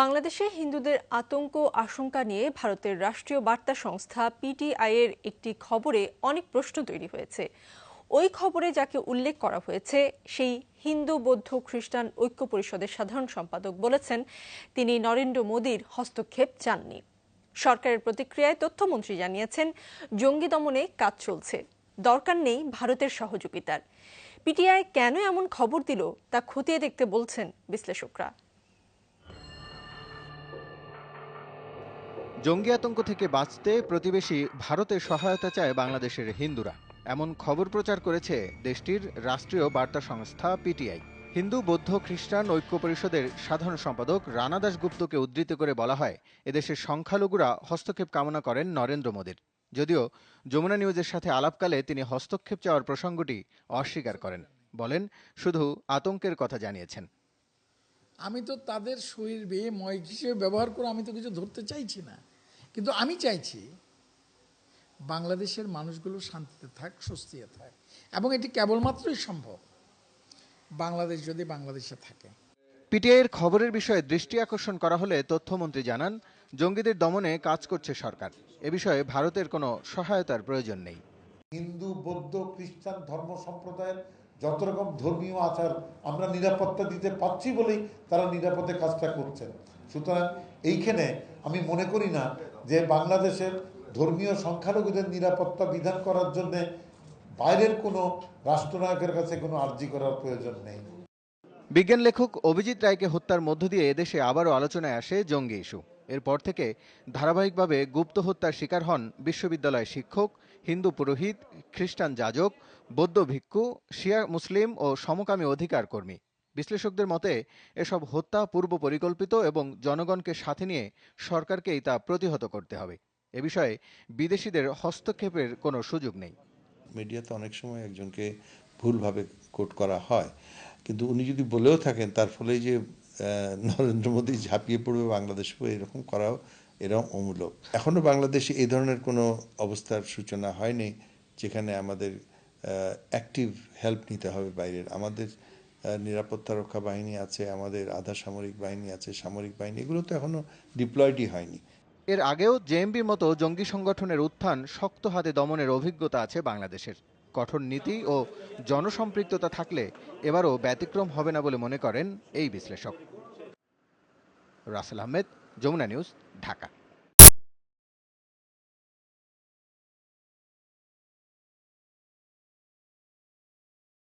বাংলাদেশে হিন্দুদের আতঙ্ক আশঙ্কা নিয়ে ভারতের রাষ্ট্রীয় বার্তা সংস্থা পিটিআই এর একটি খবরে অনেক প্রশ্ন তৈরি হয়েছে। ওই খবরে যাকে উল্লেখ করা হয়েছে, সেই হিন্দু, বৌদ্ধ, খ্রিস্টান ঐক্য পরিষদের সাধারণ সম্পাদক বলেছেন, তিনি নরেন্দ্র মোদীর হস্তক্ষেপ চাননি। সরকারের প্রতিক্রিয়ায় তথ্যমন্ত্রী জানিয়েছেন, জঙ্গি দমনে কাজ চলছে, দরকার নেই ভারতের সহযোগিতার। পিটিআই কেন এমন খবর দিল, তা খতিয়ে দেখতে বলছেন বিশ্লেষকরা। জঙ্গি আতঙ্ক থেকে বাঁচতে প্রতিবেশী ভারতের সহায়তা চায় বাংলাদেশের হিন্দুরা। এমন খবর প্রচার করেছে দেশটির রাষ্ট্রীয় বার্তা সংস্থা পিটিআই। হিন্দু, বৌদ্ধ, খ্রিস্টান ঐক্য পরিষদের সাধারণ সম্পাদক রানা দাশগুপ্তকে উদ্ধৃত করে বলা হয়, এদেশের সংখ্যালঘুরা হস্তক্ষেপ কামনা করেন নরেন্দ্র মোদীর। যদিও যমুনা নিউজের সাথে আলাপকালে তিনি হস্তক্ষেপ চাওয়ার প্রসঙ্গটি অস্বীকার করেন। বলেন, শুধু আতঙ্কের কথা জানিয়েছেন। আমি তো তাদের শরীর বেয়ে ময় হিসেবে ব্যবহার করে আমি তো কিছু ধরতে চাইছি না। কিন্তু আমি চাইছি বাংলাদেশের মানুষগুলো শান্তিতে থাক স্বস্তিতে থাক। এবং এটি কেবলমাত্রই সম্ভব বাংলাদেশ যদি বাংলাদেশে থাকে। পিটিআইয়ের খবরের বিষয়ে দৃষ্টি আকর্ষণ করা হলে তথ্যমন্ত্রী জানান জঙ্গিদের দমনে কাজ করছে সরকার। এ বিষয়ে ভারতের কোনো সহায়তার প্রয়োজন নেই। হিন্দু বৌদ্ধ খ্রিস্টান ধর্ম সম্প্রদায়ের যত রকম ধর্মীয় আচার আমরা নিরাপত্তা দিতে পারছি বলেই তারা নিরাপদে কাজটা করছেন। সুতরাং এইখানে আমি মনে করি না যে বাংলাদেশের ধর্মীয় সংখ্যালঘুদের নিরাপত্তা বিধান করার জন্য বাইরের কোনো রাষ্ট্রনায়কের কাছে কোনো আর্জি করার প্রয়োজন নেই। বিজ্ঞান লেখক অভিজিৎ রায়কে হত্যার মধ্য দিয়ে এদেশে আবারও আলোচনায় আসে জঙ্গি ইস্যু। এরপর থেকে ধারাবাহিকভাবে গুপ্ত হত্যার শিকার হন বিশ্ববিদ্যালয়ের শিক্ষক, হিন্দু পুরোহিত, খ্রিস্টান যাজক, বৌদ্ধ ভিক্ষু, শিয়া মুসলিম ও সমকামী অধিকার কর্মী। বিশ্লেষকদের মতে, এসব হত্যা পূর্ব পরিকল্পিত এবং জনগণকে সাথে নিয়ে সরকারকেই তা প্রতিহত করতে হবে। এ বিষয়ে বিদেশিদের হস্তক্ষেপের কোনো সুযোগ নেই। মিডিয়াতে অনেক সময় একজনকে ভুলভাবে কোট করা হয়। কিন্তু উনি যদি বলেও থাকেন, তার ফলে যে নরেন্দ্র মোদী ঝাঁপিয়ে পড়বে বাংলাদেশ এরকম করাও এরকম অমূলক। এখনও বাংলাদেশে এই ধরনের কোনো অবস্থার সূচনা হয়নি যেখানে আমাদের অ্যাক্টিভ হেল্প নিতে হবে বাইরের। আমাদের নিরাপত্তা রক্ষা বাহিনী আছে, আমাদের আধা সামরিক বাহিনী আছে, সামরিক বাহিনী, এগুলো তো এখনও ডিপ্লয়েডই হয়নি। এর আগেও জেএমবির মতো জঙ্গি সংগঠনের উত্থান শক্ত হাতে দমনের অভিজ্ঞতা আছে বাংলাদেশের। কঠোর নীতি ও জনসম্পৃক্ততা থাকলে এবারও ব্যতিক্রম হবে না বলে মনে করেন এই বিশ্লেষক। রাসেল আহমেদ, যমুনা নিউজ, ঢাকা।